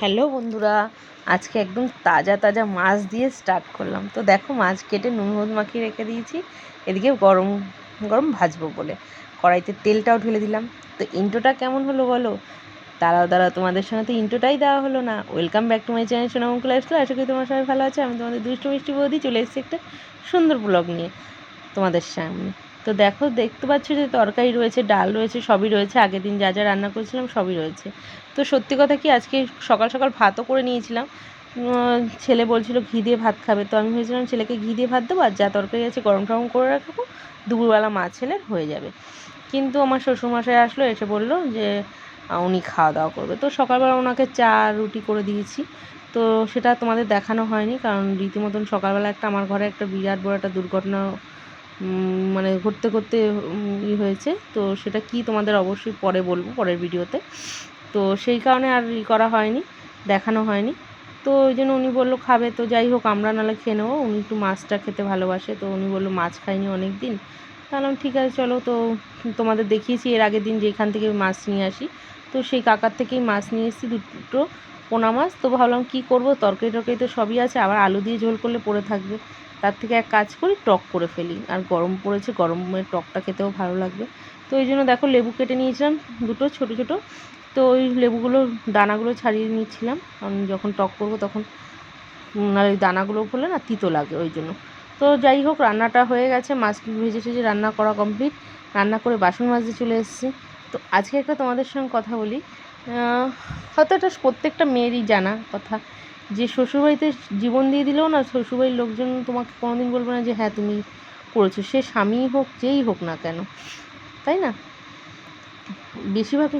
Hello বন্ধুরা, আজকে একদম তাজা তাজা মাছ দিয়ে স্টার্ট করলাম। তো দেখো মাছ কেটে নুন হলুদ মাখিয়ে রেখে দিয়েছি, এদিকে গরম গরম ভাজবো বলে। কড়াইতে তেলটাও ঢেলে দিলাম। তো ইন্টোটা কেমন হলো বলো? দাঁড়াও দাঁড়াও, তোমাদের সঙ্গে তো ইন্টোটাই দেওয়া হলো না। Welcome back to my channel Sonamukul আসলো আশা করি তোমার সবাই ভালো আছে। আমি তোমাদের দুষ্টু মিষ্টি বৌদি, চলে এসেছি একটা সুন্দর ব্লগ নিয়ে তোমাদের সামনে। তো দেখো, দেখতে পাচ্ছ যে তরকারি রয়েছে, ডাল রয়েছে, সবই রয়েছে। আগের দিন যা যা রান্না করেছিলাম সবই রয়েছে। তো সত্যি কথা কি, আজকে সকাল সকাল ভাতও করে নিয়েছিলাম। ছেলে বলছিল ঘি দিয়ে ভাত খাবে। তো আমি ভেবেছিলাম ছেলেকে ঘি দিয়ে ভাত দেবো, আর যা তরকারি আছে গরম টরম করে রাখব, দুপুরবেলা মা ছেলে হয়ে যাবে। কিন্তু আমার শ্বশুরমশাই আসলো, এসে বলল যে উনি খাওয়া দাওয়া করবে। তো সকালবেলা ওনাকে চা, রুটি করে দিয়েছি। তো সেটা তোমাদের দেখানো হয়নি, কারণ রীতিমতন সকালবেলা একটা, আমার ঘরে একটা বিরাট বড় একটা দুর্ঘটনা মানে ঘুরতে ঘুরতে ই হয়েছে। তো সেটা কি তোমাদের অবশ্যই পরে বলব পরের ভিডিওতে। তো সেই কারণে আর ই করা হয়নি, দেখানো হয়নি। তো ওই জন্য উনি বলল খাবে। তো যাই হোক, আমরা নাহলে খেয়ে নেব। উনি একটু মাছটা খেতে ভালোবাসে। তো উনি বলল, মাছ খাইনি অনেক দিন তাহলে ঠিক আছে, চলো তো তোমাদের দেখিয়েছি। এর আগের দিন যেখান থেকে মাছ নিয়ে আসি। তো সেই কাকার থেকেই মাছ নিয়ে এসেছি, দুটো পোনা মাছ। তো ভাবলাম, কী করব? তরকারি টরকারি তো সবই আছে। আবার আলু দিয়ে ঝোল করলে পড়ে থাকবে। তার থেকে এক কাজ করি, টক করে ফেলি। আর গরম পড়েছে, গরমের টকটা খেতেও ভালো লাগবে। তো ওই জন্য দেখো লেবু কেটে নিয়েছিলাম দুটো, ছোট ছোট। তো ওই লেবুগুলো, দানাগুলো ছাড়িয়ে নিচ্ছিলাম। কারণ যখন টক করব তখন ওই দানাগুলো ফলে না তিতো লাগে ওই জন্য। তো যাই হোক, রান্নাটা হয়ে গেছে। মাছ ভেজে টেজে রান্না করা কমপ্লিট রান্না করে বাসন মাজতে চলে এসেছি। তো আজকে একটা তোমাদের সঙ্গে কথা বলি। হয়তো এটা প্রত্যেকটা মেয়েরই জানা কথা। যে শ্বশুরবাড়িতে জীবন দিয়ে দিলেও না শ্বশুরবাড়ির লোকজন তোমাকে কোনোদিন বলবে না যে হ্যাঁ তুমি করেছ। সে স্বামী হোক, যেই হোক না কেন, তাই না? বেশিরভাগ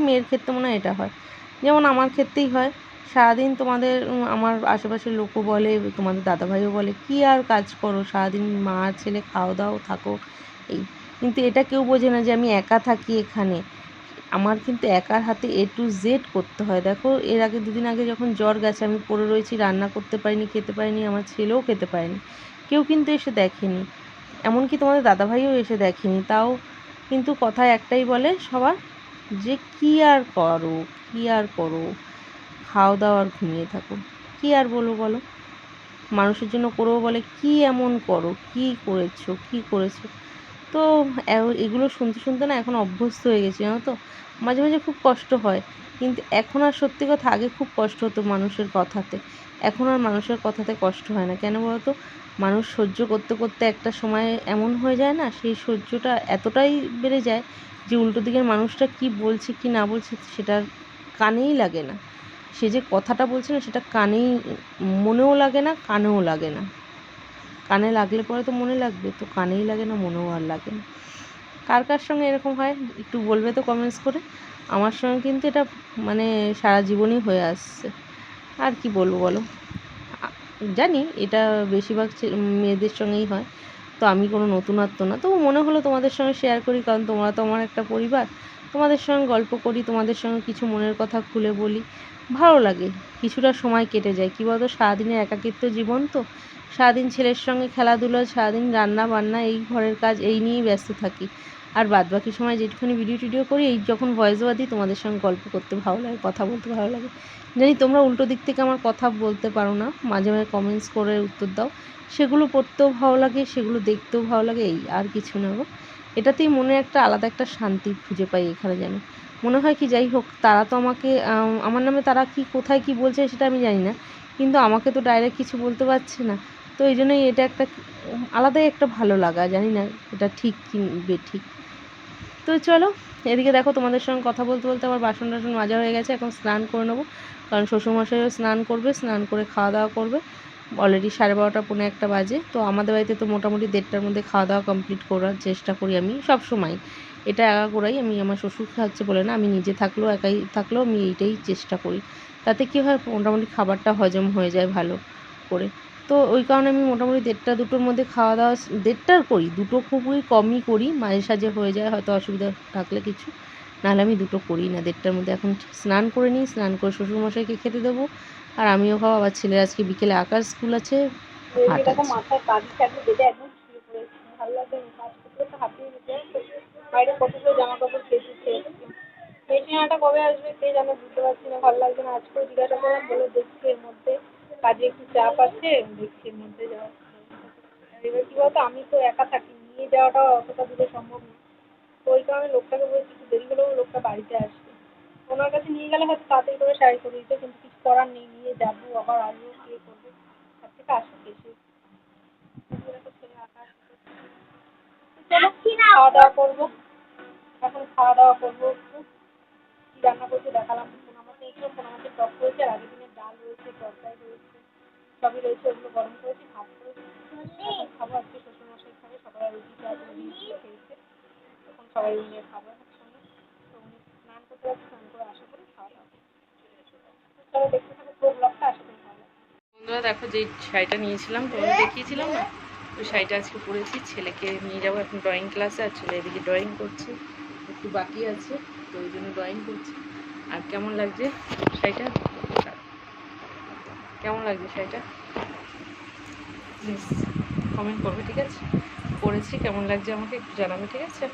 মেয়ের ক্ষেত্রে মনে হয় এটা হয়। যেমন আমার ক্ষেত্রেই হয়, সারাদিন তোমাদের আমার আশেপাশের লোকও বলে, তোমাদের দাদাভাইও বলে, কী আর কাজ করো? সারাদিন মা, ছেলে খাও দাও থাকো। এই, কিন্তু এটা কেউ বোঝে না যে আমি একা থাকি এখানে। আমার কিন্তু একার হাতে এ টু জেড করতে হয়। দেখো, এর আগে দুদিন আগে যখন জ্বর গেছে, আমি পড়ে রয়েছি, রান্না করতে পারিনি, খেতে পারিনি, আমার ছেলেও খেতে পারেনি। কেউ কিন্তু এসে দেখেনি। এমনকি তোমাদের দাদাভাইও এসে দেখেনি। তাও কিন্তু কথা একটাই বলে সবার যে, কী আর করো? কী আর করো? খাও দাও আর ঘুমিয়ে থাকো। কী আর বলব বলো? মানুষের জন্য করব বলে, কি এমন করো? কি করেছ? কি করেছ? তো এগুলো শুনতে শুনতে না এখন অভ্যস্ত হয়ে গেছি, জানো তো? মাঝে মাঝে খুব কষ্ট হয়। কিন্তু এখন আর সত্যি কথা, আগে খুব কষ্ট হতো মানুষের কথাতে। এখন আর মানুষের কথাতে কষ্ট হয় না। কেন বলতো? মানুষ সহ্য করতে করতে একটা সময় এমন হয়ে যায় না, সেই সহ্যটা এতটাই বেড়ে যায় যে উল্টো দিকের মানুষটা কি বলছে, কি না বলছে সেটার কানেই লাগে না। সে যে কথাটা বলছে না, সেটা কানেই মনেও লাগে না, কানেও লাগে না। কানে লাগলে পরে তো মনে লাগবে, তো কানেই লাগে না, মনেও আর লাগে না। কার কার সঙ্গে এরকম হয় একটু বলবে তো কমেন্টস করে। আমার সঙ্গে কিন্তু এটা মানে সারা জীবনই হয়ে আসছে। আর কি বলব বলো? জানি এটা বেশিরভাগ মেয়েদের সঙ্গেই হয়। তো আমি কোনো নতুনত্ব না। তবু মনে হলো তোমাদের সঙ্গে শেয়ার করি, কারণ তোমরা তো আমার একটা পরিবার। তোমাদের সঙ্গে গল্প করি, তোমাদের সঙ্গে কিছু মনের কথা খুলে বলি। ভালো লাগে, কিছুটা সময় কেটে যায়। কী বলতো? সারাদিনের একাকিত্ব জীবন তো। সারাদিন ছেলের সঙ্গে খেলাধুলো, সারাদিন রান্না বান্না, এই ঘরের কাজ, এই নিয়েই ব্যস্ত থাকি। আর বাদ বাকি সময় যেটুখানি ভিডিও টিডিও করি, এই যখন ভয়েস ওভার দিই, তোমাদের সঙ্গে গল্প করতে ভালো লাগে, কথা বলতে ভালো লাগে। জানি তোমরা উল্টো দিক থেকে আমার কথা বলতে পারো না, মাঝে মাঝে কমেন্টস করে উত্তর দাও। সেগুলো পড়তেও ভালো লাগে, সেগুলো দেখতেও ভালো লাগে, এই আর কিছু না গো। এটাতেই মনে একটা আলাদা একটা শান্তি খুঁজে পাই এখানে যেন। মনে হয় কি, যাই হোক, তারা তো আমাকে আমার নামে তারা কি, কোথায় কি বলছে সেটা আমি জানি না। কিন্তু আমাকে তো ডাইরেক্ট কিছু বলতে পারছে না। তো এই জন্যই এটা একটা আলাদাই একটা ভালো লাগা, জানি না এটা ঠিক কি বেঠিক তো চলো, এদিকে দেখো তোমাদের সঙ্গে কথা বলতে বলতে আমার বাসন টাসন মাজা হয়ে গেছে, এখন স্নান করে নেব। কারণ শ্বশুরমশাইও স্নান করবে, স্নান করে খাওয়া দাওয়া করবে। অলরেডি সাড়ে বারোটা, পৌনে একটা বাজে। তো আমাদের বাড়িতে তো মোটামুটি দেড়টার মধ্যে খাওয়া দাওয়া কমপ্লিট করার চেষ্টা করি আমি সব সময়। এটা একা করাই, আমি আমার শ্বশুর খাচ্ছে বলে না, আমি নিজে থাকলেও, একাই থাকলেও আমি এইটাই চেষ্টা করি। তাতে কী হয় মোটামুটি খাবারটা হজম হয়ে যায় ভালো করে। তো ওই কারণে আমি মোটামুটি দেড়টা দুটোর মধ্যে খাওয়া দাওয়া দেড়টার করি দুটো খুবই কমই করি মাঝে সাঝে হয়ে যায় হয়তো অসুবিধা থাকলে কিছু। নাহলে আমি দুটো করি না দেড়টার মধ্যে এখন স্নান করে নিই স্নান করে শ্বশুরমশাইকে খেতে দেবো। আর আমিও খাওয়া আবার ছেলের আজকে বিকেলে আঁকার স্কুল আছে হাট আছে। বাইরে কতগুলো জামা কাপড় মেশিনাটা কবে আসবে কে জানে বুঝতে পারছি না। ভালো লাগছে না। আজ করে জিজ্ঞাসা করলাম বলে দেখছি এর মধ্যে। কাজে একটু চাপ আছে দেখছি এর মধ্যে যাওয়া এবার কী বলতো আমি তো একা থাকি নিয়ে যাওয়াটাও অতটা দূরে সম্ভব না। তো ওই কারণে লোকটাকে বলছি একটু দেরি হলেও লোকটা বাড়িতে আসবে। ওনার কাছে নিয়ে গেলে হয়তো তাড়াতাড়ি করে শাড়ি করে দিত কিন্তু কিছু করার নেই। নিয়ে যাব আবার আসব কে করবে? তার থেকে আসুক এসে। চলো খাওয়া দাওয়া করব। এখন খাওয়া দাওয়া করব একটু। কী রান্না করছে দেখালাম পোনা মাছ নিয়েছিলাম পোনা মাছের টক রয়েছে আর আগের দিনের ডাল রয়েছে তরকারি রয়েছে সবই রয়েছে ওগুলো গরম করেছি ভাত করেছি। এখন খাব আজকে শ্বশুরমশাই খাবে সকালে রুটি চা করে দিয়েছি খেয়েছে। এখন সবাই মিলে খাব একসঙ্গে। তো উনি স্নান করতে যাচ্ছে স্নান করে আসা করে খাওয়া দাওয়া। চলো দেখতে থাকো পুরো ব্লগটা আশা করি ভালো লাগবে। বন্ধুরা দেখো যে শাড়িটা নিয়েছিলাম তোমাদের দেখিয়েছিলাম না? ওই শাড়িটা আজকে পরেছি ছেলেকে নিয়ে যাব এখন ড্রয়িং ক্লাসে আর ছেলে এদিকে ড্রয়িং করছে। একটু বাকি আছে, তো ওই জন্য ড্রয়িং করছি। আর কেমন লাগছে শাড়িটা? কেমন লাগছে শাড়িটা? প্লিজ কমেন্ট করবে, ঠিক আছে? পরেছি, কেমন লাগছে আমাকে একটু জানাবে, ঠিক আছে?